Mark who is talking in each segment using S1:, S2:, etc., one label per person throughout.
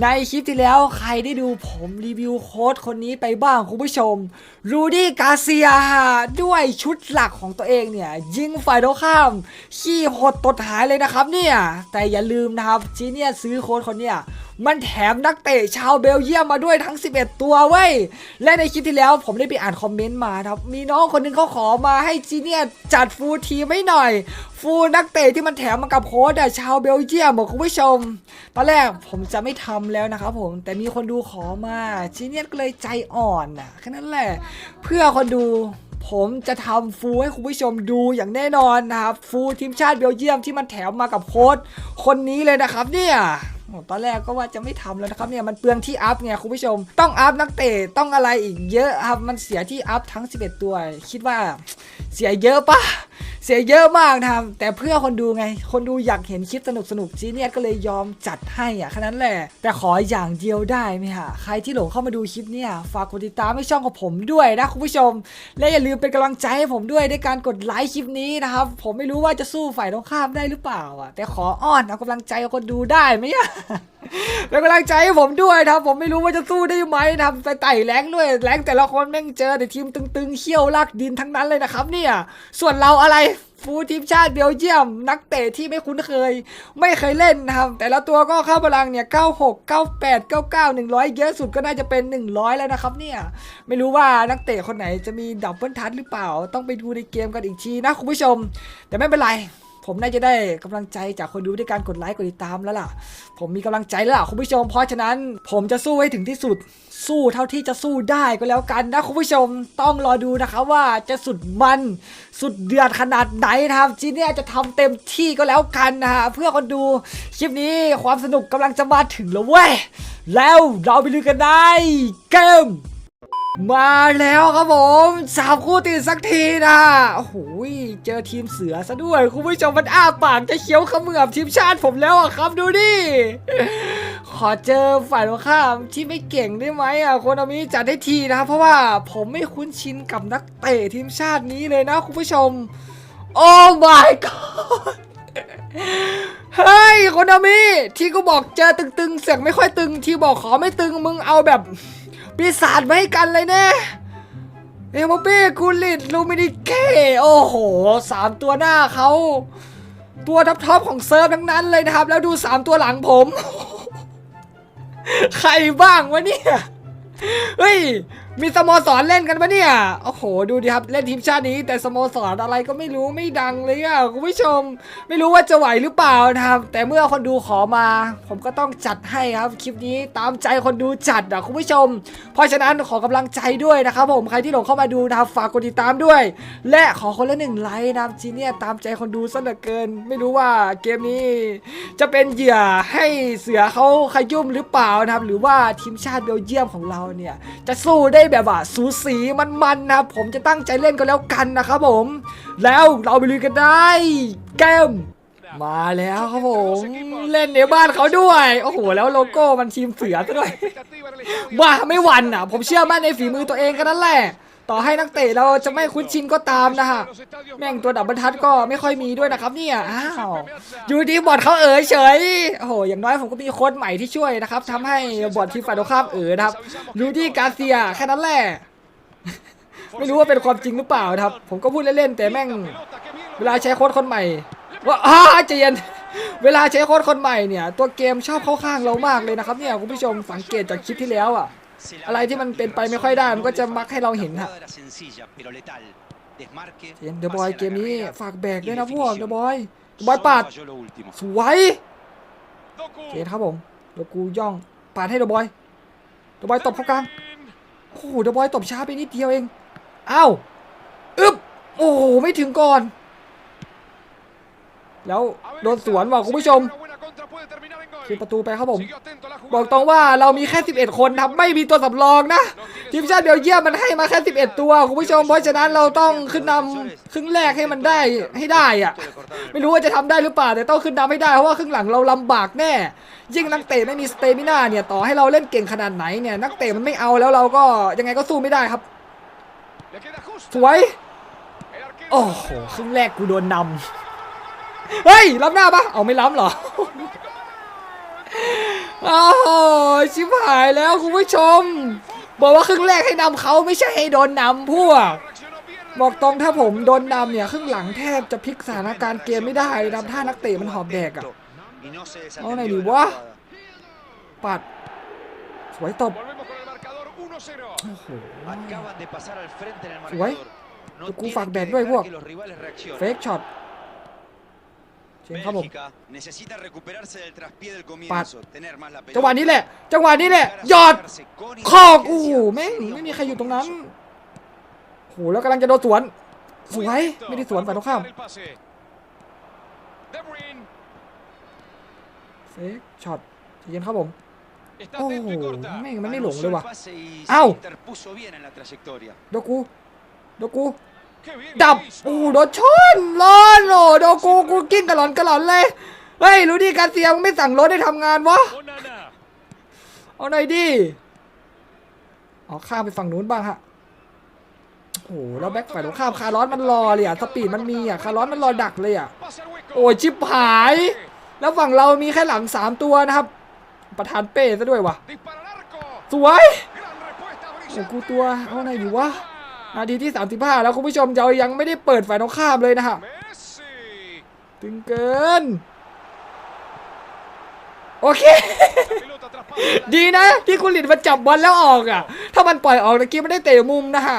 S1: ในคลิปที่แล้วใครได้ดูผมรีวิวโค้ดคนนี้ไปบ้างคุณผู้ชมรูดี้กาเซียด้วยชุดหลักของตัวเองเนี่ย ยิงฝ่ายตรงข้าม ขี้หดตดหายเลยนะครับเนี่ย แต่อย่าลืมนะครับจีเนี่ยซื้อโค้ดคนเนี่ย มันแถมนักเตะชาวเบลเยียมมาด้วยทั้ง 11 ตัวเว้ย และในคลิปที่แล้วผมได้ไปอ่านคอมเมนต์มาครับ มีน้องคนหนึงเขาขอมาให้จีเนียจัดฟูลทีมให้หน่อย ฟูลนักเตะที่มันแถมมากับโค้ดอะชาวเบลเยียมบอกคุณผู้ชม ตอนแรกผมจะไม่ทำแล้วนะครับผม แต่มีคนดูขอมาจีเนียก็เลยใจอ่อนน่ะแค่นั้นแหละ เพื่อคนดูผมจะทำฟูให้คุณผู้ชมดูอย่างแน่นอนนะครับ ฟูทีมชาติเบลเยียมที่มันแถมมากับโค้ดคนนี้เลยนะครับเนี่ย ตอนแรกก็ว่าจะไม่ทำแล้วนะครับเนี่ยมันเปลืองที่อัพไงคุณผู้ชม ต้องอัพนักเตะต้องอะไรอีกเยอะครับมันเสียที่อัพทั้ง 11 ตัว คิดว่าเสียเยอะปะ เสียเยอะมากนะครับแต่เพื่อคนดูไง คนดูอยากเห็นคลิปสนุกสนุกๆจีเนียก็เลยยอมจัดให้อะแค่นั้นแหละ แต่ขออย่างเดียวได้ไหมฮะ ใครที่หลงเข้ามาดูคลิปเนี่ยฝากกดติดตามให้ช่องของผมด้วยนะคุณผู้ชม และอย่าลืมเป็นกำลังใจให้ผมด้วยด้วยการกดไลค์คลิปนี้นะครับ ผมไม่รู้ว่าจะสู้ฝ่ายตรงข้ามได้หรือเปล่าอะแต่ขออ้อนเอากำลังใจคนดูได้ไหมอะ เป็นกำลังใจให้ผมด้วยนะครับ ผมไม่รู้ว่าจะสู้ได้ไหมนะครับไปไต่แรงด้วยแรงแต่ละคนแม่งเจอแต่ทีมตึงๆเขี้ยวลากดินทั้งนั้นเลยนะครับ เนี่ย ส่วนเราอะไรฟูทีมชาติเบลเยียม นักเตะที่ไม่คุ้นเคย ไม่เคยเล่นนะครับ แต่ละตัวก็เข้าพลังเนี่ย 96 98 99 100 เยอะสุดก็น่าจะเป็น 100 แล้วนะครับเนี่ย ไม่รู้ว่านักเตะคนไหนจะมีดับเบิลทัชหรือเปล่า ต้องไปดูในเกมกันอีกทีนะคุณผู้ชม แต่ไม่เป็นไร ผมน่าจะได้กำลังใจจากคนดูด้วยการกดไลค์กดติดตามแล้วล่ะ ผมมีกำลังใจแล้วล่ะคุณผู้ชม เพราะฉะนั้นผมจะสู้ให้ถึงที่สุด สู้เท่าที่จะสู้ได้ก็แล้วกันนะคุณผู้ชมต้องรอดูนะครับว่าจะสุดมันสุดเดือดขนาดไหนนะครับจีเนี่ยจะทำเต็มที่ก็แล้วกันนะฮะเพื่อคนดูคลิปนี้ความสนุกกำลังจะมาถึงแล้วเว้ยแล้วเราไปลุยกันได้เกม มาแล้วครับผมสามคู่ติดสักทีนะโอ้โหเจอทีมเสือซะด้วยคุณผู้ชมมันอ้าปากจะเคี้ยวเขมือบทีมชาติผมแล้วอะครับดูดิขอเจอฝ่ายตรงข้ามที่ไม่เก่งได้ไหมอะโคนอามิจัดให้ทีนะเพราะว่าผมไม่คุ้นชินกับนักเตะทีมชาตินี้เลยนะคุณผู้ชม โอ้ my god เฮ้ยโคนอามิที่กูบอกเจอตึงๆ เสียงไม่ค่อยตึง ที่บอกขอไม่ตึงมึงเอาแบบ ปีศาจมาให้กันเลยแน่เอมเป้กูลิดลูมินิเก้โอ้โหสามตัวหน้าเขาตัวท็อปๆของเซิร์ฟทั้งนั้นเลยนะครับ แล้วดูสามตัวหลังผม ใครบ้างวะเนี่ย เฮ้ย มีสโมสรเล่นกันปะเนี่ย โอ้โห ดูดิครับ เล่นทีมชาตินี้ แต่สโมสรอะไรก็ไม่รู้ไม่ดังเลยอะคุณผู้ชม ไม่รู้ว่าจะไหวหรือเปล่านะครับ แต่เมื่อคนดูขอมา ผมก็ต้องจัดให้ครับ คลิปนี้ตามใจคนดูจัดอะคุณผู้ชม เพราะฉะนั้นขอกำลังใจด้วยนะครับผม ใครที่หลงเข้ามาดูนะครับฝากกดติดตามด้วย และขอคนละหนึ่งไลค์นะครับจีเนี่ยตามใจคนดูซะเหลือเกิน ไม่รู้ว่าเกมนี้ จะเป็นเหยื่อให้เสือเขาขยุ่มหรือเปล่านะครับ หรือว่าทีมชาติเบลเยียมของเราเนี่ยจะสู้ได้แบบว่าสูสีมันๆนะครับผมจะตั้งใจเล่นก็แล้วกันนะครับผม แล้วเราไปลุยกันได้เกมมาแล้วครับผมเล่นในบ้านเขาด้วยโอ้โหแล้วโลโก้มันทีมเสือซะด้วยว่าไม่หวันอะ ผมเชื่อมั่นในฝีมือตัวเองกันนั่นแหละ ต่อให้นักเตะเราจะไม่คุ้นชินก็ตามนะฮะแม่งตัวดับบรรทัดก็ไม่ค่อยมีด้วยนะครับเนี่ยอ้าวอยู่ดีบอดเขาเอ๋ยเฉยโอ้โหอย่างน้อยผมก็มีโค้ดใหม่ที่ช่วยนะครับทำให้บอดทีมฝ่ายตรงข้ามเอ๋ยนะครับรูดี้กาเซียแค่นั้นแหละไม่รู้ว่าเป็นความจริงหรือเปล่านะครับ ผมก็พูดเล่นๆแต่แม่ง เวลาใช้โค้ดคนใหม่ ว่าอ้าใจเย็นเวลาใช้โค้ดคนใหม่เนี่ย ตัวเกมชอบเข้าข้างเรามากเลยนะครับเนี่ยคุณผู้ชมสังเกตจากคลิปที่แล้วอะ อะไรที่มันเป็นไปไม่ค่อยได้มันก็จะมักให้เราเห็นฮะเย็นเดอะบอยเกมนี้ฝากแบกด้วยนะพวกเดอะบอยเดอะบอยปาดสวยเจนครับผมเดี๋ยวกูย่องปาดให้เดอะบอยเดอะบอยตบเข้ากลางโอ้โหเดอะบอยตบช้าไปนิดเดียวเองอ้าวอึ๊บโอ้โหไม่ถึงก่อน แล้วโดนสวนว่ะคุณผู้ชม คือประตูไปครับผม บอกตรงว่าเรามีแค่ 11 คนครับไม่มีตัวสำรองนะทีมชาติเบลเยียมมันให้มาแค่ 11 ตัวคุณผู้ชมเพราะฉะนั้นเราต้องขึ้นนำครึ่งแรกให้มันได้ให้ได้อะไม่รู้ว่าจะทำได้หรือเปล่าแต่ต้องขึ้นนำให้ได้เพราะว่าครึ่งหลังเราลำบากแน่ ยิ่งนักเตะไม่มีสเตมิน่าเนี่ยต่อให้เราเล่นเก่งขนาดไหนเนี่ยนักเตะมันไม่เอาแล้วเราก็ยังไงก็สู้ไม่ได้ครับสวยโอ้โหครึ่งแรกกูโดนนำเฮ้ยล้ำหน้าปะเอาไม่ล้ำเหรอ โอ้โหชิบหายแล้วคุณผู้ชม บอกว่าครึ่งแรกให้นำเขาไม่ใช่ให้โดนนำพวก บอกตรงถ้าผมโดนนำเนี่ยครึ่งหลังแทบจะพลิกสถานการณ์เกมไม่ได้นำท่านักเตะมันหอบแดกอะ
S2: เอไหนดี
S1: วะปัด สวยตบอ
S2: ส
S1: ว
S2: ยกู
S1: ฝาก
S2: แบด
S1: ด้ว
S2: ยพวก
S1: เฟกช็อต เชิญครับผม
S2: Bélgica necesita recuperarse del traspié del
S1: Pat.
S2: comienzo, tener más la
S1: จังหวะ
S2: pelota.
S1: นี้แหละ จังหวะนี้แหละ
S2: llegar a
S1: หยอด
S2: acercarse con
S1: คอกโอ้โห
S2: inteligencia.
S1: แม่ง
S2: Sería
S1: ไม่
S2: un
S1: มีใครอยู่ตรง
S2: buen
S1: นั้น
S2: comienzo.
S1: โอ้โหแล้วกำลังจะโดนสวนส
S3: Muy
S1: วย
S3: atento
S1: ไม่ได้สวน
S3: para
S1: ฝ่ายตรงข้าม
S3: cortar el pase. De Bruyne
S1: เฟกช็อตใจเย็นครับผม
S3: está
S1: โอ้โห
S3: atento y corta.
S1: แม่งมันไม่หลง
S2: Anunció
S1: เลย
S2: el
S1: ว่ะ
S2: pase y
S1: Au.
S2: se interpuso bien en la trayectoria.
S1: โดกูโดกู
S3: Qué bien
S1: ดับ
S3: lo hizo.
S1: โอ้โหโดชนร้อนโอ้โดกูกูกิ้งกระหล่อนกระหล่อนเลย เฮ้ย รู้ดิการเสียมึงไม่สั่งรถให้ทำงานวะ เอาหน่อยดิเอาข้ามไปฝั่งนู้นบ้างฮะโอ้โหแล้วแบ็คฝ่ายตรงข้ามคาร์ลอสมันรอเลยอะสปีดมันมีอะคาร์ลอสมันรอดักเลยอะโอ้ยชิบหาย แล้วฝั่งเรามีแค่หลังสามตัวนะครับ ประธานเป้ซะด้วยวะสวยโอ้กูตัวเอาไหนดีวะ นาทีที่ 35 แล้วคุณผู้ชมเรายังไม่ได้เปิดฝ่ายตรงข้ามเลยนะฮะ
S3: Messi.
S1: ตึงเกิน โอเค
S3: Pelota atrapada.
S1: ดีนะ ที่คุณหลินมาจับบอลแล้วออกอะ ถ้ามันปล่อยออกตะกี้ไม่ได้เตะมุมนะฮะ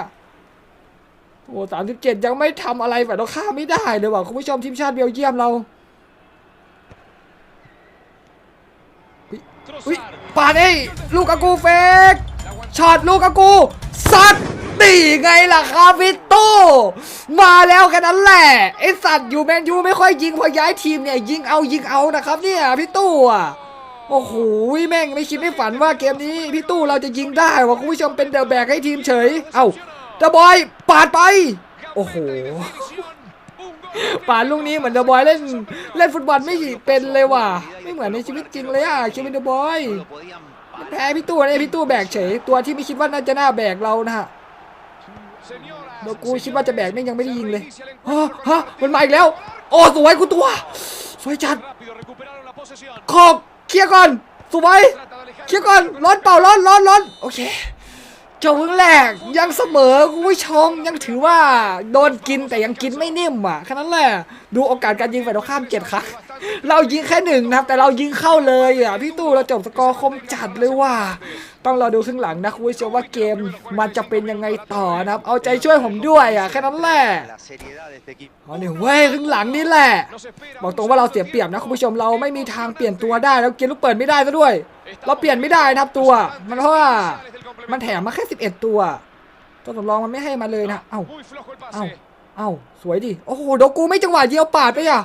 S1: โอ้สามสิบเจ็ดยังไม่ทำอะไรฝ่ายตรงข้ามไม่ได้เลยว่ะคุณผู้ชมทีมชาติเบลเยียมเราอุ้ย
S3: Trossard.
S1: ปาดเอ้ยลูกอากูเฟกช็อตลูกอากูสัตว์ตี ไงล่ะครับพี่ตู้มาแล้วแค่นั้นแหละไอสัตว์อยู่แมนยูไม่ค่อยยิงพอย้ายทีมเนี่ยยิงเอายิงเอานะครับเนี่ยพี่ตู้อะโอ้โหแม่งไม่คิดไม่ฝันว่าเกมนี้พี่ตู้เราจะยิงได้ว่าคุณผู้ชมเป็นเดอะแบกให้ทีมเฉย เอ้าเดอะบอยปาดไป โอ้โหปาดลูกนี้เหมือนเดอะบอยเล่นเล่นฟุตบอลไม่เป็นเลยว่ะไม่เหมือนในชีวิตจริงเลยอะเควินเดอะบอยแพ้พี่ตู้เนี่ยพี่ตู้แบกเฉย ตัวที่ไม่คิดว่าน่าจะน่าแบกเรานะฮะ โดกูคิดว่าจะแบกแม่งยังไม่ได้ยิงเลย
S3: reinicia el
S1: ฮะ
S3: encuentro
S1: ฮะ
S3: con
S1: มันมาอีกแล้ว โอ้สวยกูตัว สวยจัด
S3: Rápido recuperaron la posesión.
S1: ขอบเคลียร์ก่อน สวย
S3: Trata de alejar
S1: เคลียร์ก่อน ร้อนเปล่าร้อนร้อนร้อนโอเคจบครึ่งแรกยังเสมอคุณผู้ชมยังถือว่าโดนกินแต่ยังกินไม่นิ่มอะแค่นั้นแหละดูโอกาสการยิงฝ่ายตรงข้ามเจ็ดครั้งเรายิงแค่หนึ่งนะครับแต่เรายิงเข้าเลยอะพี่ตู้เราจบสกอร์คมจัดเลยว่ะ ต้องรอดูครึ่งหลังนะคุณผู้ชมว่าเกมมันจะเป็นยังไงต่อนะครับ เอาใจช่วยผมด้วยอะแค่นั้นแหละ
S2: La seriedad de este equipo.
S1: เอาเนี่ยเว้ยครึ่งหลังนี่แหละ
S3: Nos espera
S1: บอก
S3: un
S1: ตรงว่าเราเสียเปรียบนะคุณผู้ชมเราไม่มีทางเปลี่ยนตัวได้แล้วเกมลูกเปิดไม่ได้ซะด้วย เราเปลี่ยนไม่ได้นะครับตัว มันเพราะว่ามันแถมมาแค่11 ตัว ตัวสำรองมันไม่ให้มาเลยนะ เอ้า
S3: Muy flojo el
S1: เอ้า
S3: pase.
S1: เอ้า สวยดิ โอ้โห โดกูไม่จังหวะเดียวปาดไปอะ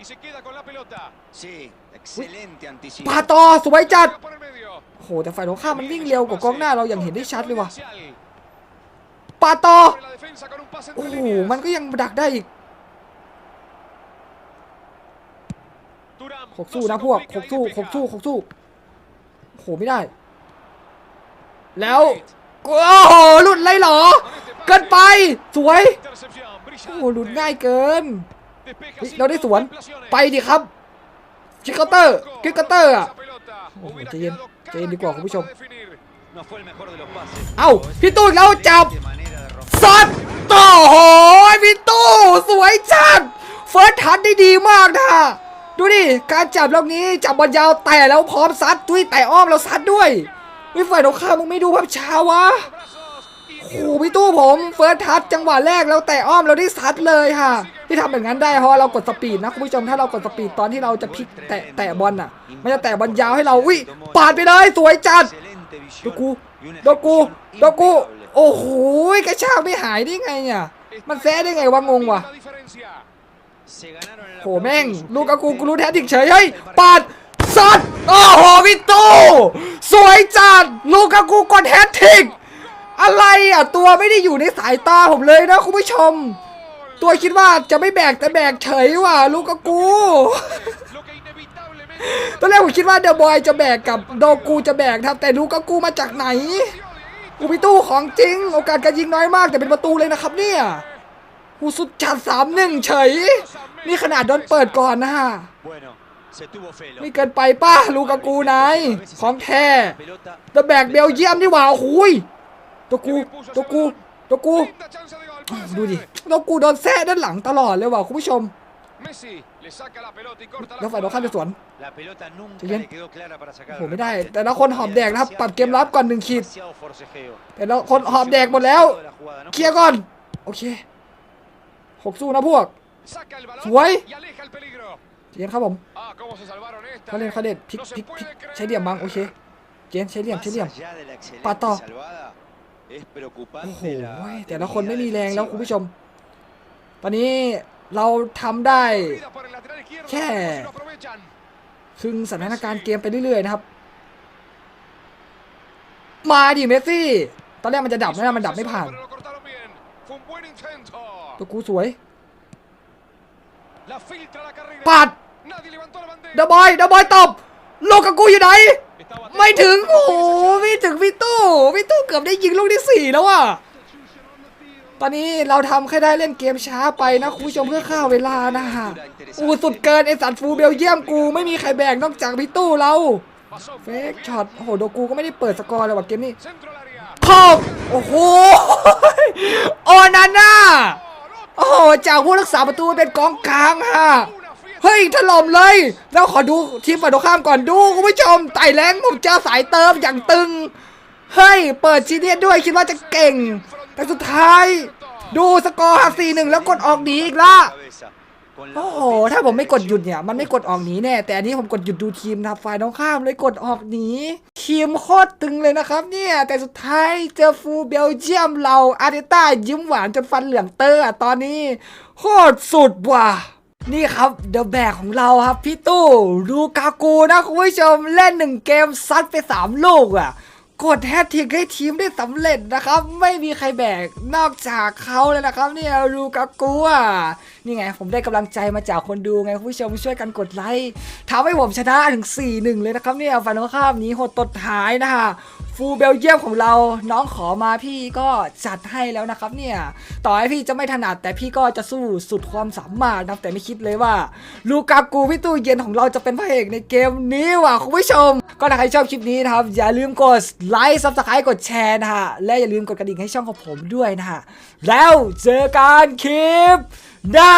S3: Y se queda con la pelota.
S2: Sí, excelente anticipo.
S1: ปาดต่อสวยจัด
S3: Juega por el medio.
S1: โอ้โหแต่ฝ่ายตรงข้ามมันวิ่งเร็วกว่ากองหน้าเราอย่างเห็นได้ชัดเลยว่ะ
S3: Marcial.
S1: ปาดต่อ
S3: Abre la defensa con un pase entre
S1: โอ้โห
S3: líneas.
S1: มันก็ยังดักได้อีก
S3: Thuram
S1: ขกสู้
S3: no se
S1: นะพวก
S3: complica
S1: ขก
S3: y
S1: สู้
S3: despeja.
S1: ขกสู้ขกสู้โอ้โหไม่ได้ แล้วโอ้โหหลุดเลยเหรอ เกินไป สวย
S3: Intercepción
S1: โอ้โห
S3: brillante.
S1: หลุดง่ายเกิน
S3: Despeja
S1: เฮ้ย
S3: sin
S1: เราได้สวน
S3: contemplaciones.
S1: ไปดิครับชิคเคาน์เตอร์คิกเคาน์เตอร์อะ
S3: Esa pelota
S1: โอ้โห
S3: hubiera
S1: ใจเย็น
S3: quedado
S1: ใจเย็นดีกว่า
S3: cara a
S1: คุณผู้ชม
S3: cara para definir.
S2: No fue el mejor de los pases.
S1: เอ้า
S2: pero es
S1: พี่ตู้อีกแล้วจับ
S2: excelente manera de romper.
S1: สัตว์โอ้โหพี่ตู้สวยจัดเฟิร์สทัชได้ดีมากนะดูดิการจับลูกนี้จับบอลยาวแต่แล้วพร้อมซัดด้วยแต่อ้อมแล้วซัดด้วยไม่ฝ่ายตรงข้ามมึงไม่ดูภาพช้าวะ
S3: Brazos y
S1: โอ้โหพี่ตู้ผมเฟิร์สทัชจังหวะแรกแล้วแต่อ้อมเราได้ซัดเลยค่ะ ที่ทำแบบนั้นได้เพราะเรากดสปีดนะคุณผู้ชมถ้าเรากดสปีดตอนที่เราจะพลิกแตะแตะบอลอะมันจะแตะบอลยาวให้เราอุ้ยปาดไปเลยสวยจัดดกูดกูดกูโอ้โหกระชากไม่หายได้ไงอะมันแซะได้ไงวะงงวะโหแม่งลูกอากูกูรู้แทคติกเฉยเฮ้ยปาดสัดโอ้โหพี่ตู้สวยจัดลูกากูกดแฮตทริก อะไรอะ ตัวไม่ได้อยู่ในสายตาผมเลยนะคุณผู้ชม ตัวคิดว่าจะไม่แบกแต่แบกเฉยว่ะลูกอากู ตอนแรกผมคิดว่าเดอะบอยจะแบกกับโดกูจะแบกครับ แต่ลูกอากูมาจากไหนกูพี่ตู้ของจริง โอกาสการยิงน้อยมากแต่เป็นประตูเลยนะครับเนี่ยกูสุดจัดสามหนึ่งเฉย นี่ขนาดโดนเปิดก่อนนะฮะ
S2: Bueno, Se tuvo fe.
S1: ไม่เกินไปป้าลูกากูนายของแท้
S2: Pelota.
S1: ตะแบกเบลเยียมนี่หว่าโอ้โหุยตัวกูตัวกูตัวกู
S3: Linda chance de gol. puede
S1: ดูดิ
S3: ser.
S1: ตัวกูโดนแซ่ด้านหลังตลอดเลยว่ะคุณผู้ชม
S3: Messi le saca la pelota y corta
S1: แล้ว
S3: la
S1: ฝ่ายตรงข้ามจะสวน
S2: La pelota nunca
S1: Bien.
S2: le quedó clara para sacar.
S1: โอ้
S2: el
S1: ไม่ได้
S2: remate.
S1: แต่ละคนหอบแดกนะครับ ปรับเกมรับก่อนหนึ่งขีด
S2: Demasiado forcejeo.
S1: แต่ละคนหอบแดกหมดแล้ว
S2: De la jugada, ¿no?
S1: เคลียร์ก่อน โอเคหกสู้นะพวก
S3: Saca el balón
S1: Suay.
S3: y aleja el peligro.
S1: เจนครับผม
S3: Ah, cómo se salvaron esta.
S1: เขาเล่นเขาเล่นพลิก
S3: No
S1: พ
S3: se
S1: ลิกพลิก
S3: puede creer.
S1: ใช้เหลี่ยมบังโอเค เจนใช้เหลี่ยม
S2: Más
S1: ใช้เหลี่ยม
S2: allá de la excelente
S1: Pato.
S2: salvada, es
S1: โอ้
S2: preocupante
S1: โห
S2: la
S1: แต่ละคนไม่มีแรงแล้วคุณผู้ช
S2: definición
S1: มตอนนี้เราทำได้
S3: Corrida por el lateral izquierdo.
S1: ¿Qué?
S3: veremos si lo aprovechan.
S1: ครึ่งสถานการณ์เกมไปเรื่อยๆนะครับ มาดิเมสซี่ ตอนแรกมันจะดับ
S3: Hizo
S1: นะ
S3: un
S1: มันดับไม่
S3: acceso,
S1: ผ่าน
S3: pero lo cortaron bien. Fue un buen intento.
S1: ตัวกูสวย
S3: La filtra la carrera.
S1: ปัด
S3: Nadie levantó la bandera.
S1: เดอะบอยเดอะบอยตบลูกกับกูอยู่ไหน
S3: Estaba
S1: ไม่ถึงโอ้โหไม่ถึงพี่ตู้พี่ตู้เกือบได้ยิงลูกที่สี่แล้วอะตอนนี้เราทำแค่ได้เล่นเกมช้าไปนะคุณผู้ชมเพื่อฆ่าเวลานะฮะอูสุดเกินไอสัตว์ฟูเบลเยี่ยมกูไม่มีใครแบกนอกจากพี่ตู้เราเฟกช็อตโหโดกูก็ไม่ได้เปิดสกอร์เลยว่ะเกมนี้
S3: Centro al área.
S1: ขอบโอ้โหโอนาน่าโอ้โหจากผู้รักษาประตูเป็นกองกลางฮะ เฮ้ยถล่มเลยแล้วขอดูทีมฝ่ายตรงข้ามก่อนดูคุณผู้ชมไต่แรงผมเจอสายเติมอย่างตึง เฮ้ย เปิดจีเนียด้วยคิดว่าจะเก่ง แต่สุดท้าย ดูสกอร์4 1แล้วกดออกหนีอีกละโอ้โห ถ้าผมไม่กดหยุดเนี่ย มันไม่กดออกหนีแน่ แต่อันนี้ผมกดหยุดดูทีมนะครับฝ่ายตรงข้ามเลยกดออกหนีทีมโคตรตึงเลยนะครับเนี่ย แต่สุดท้ายเจอฟูเบลเยียมเราอาร์เตต้ายิ้มหวานจนฟันเหลืองเตอร์ตอนนี้โคตรสุดว่ะ นี่ครับเดอะแบกของเราครับพี่ตู้รูกากูนะคุณผู้ชมเล่นหนึ่งเกมซัดไป3ลูกอะกดแฮตทิกให้ทีมได้สำเร็จนะครับ ไม่มีใครแบกนอกจากเขาเลยนะครับเนี่ยรูกากูอะนี่ไง ผมได้กำลังใจมาจากคนดูไงคุณผู้ชมช่วยกันกดไลค์ทำให้ผมชนะถึง4-1เลยนะครับเนี่ยฟันตรงข้ามนี้หดตดท้ายนะฮะ ฟูลเบลเยียมของเราน้องขอมาพี่ก็จัดให้แล้วนะครับเนี่ย ต่อให้พี่จะไม่ถนัดแต่พี่ก็จะสู้สุดความสามารถนะแต่ไม่คิดเลยว่า ลูกากูพี่ตู้เย็นของเราจะเป็นพระเอกในเกมนี้ว่ะคุณผู้ชม ก็ถ้าใครชอบคลิปนี้นะครับ อย่าลืมกดไลค์ซับสไครต์กดแชร์นะฮะและอย่าลืมกดกระดิ่งให้ช่องของผมด้วยนะฮะแล้วเจอกันคลิปหน้า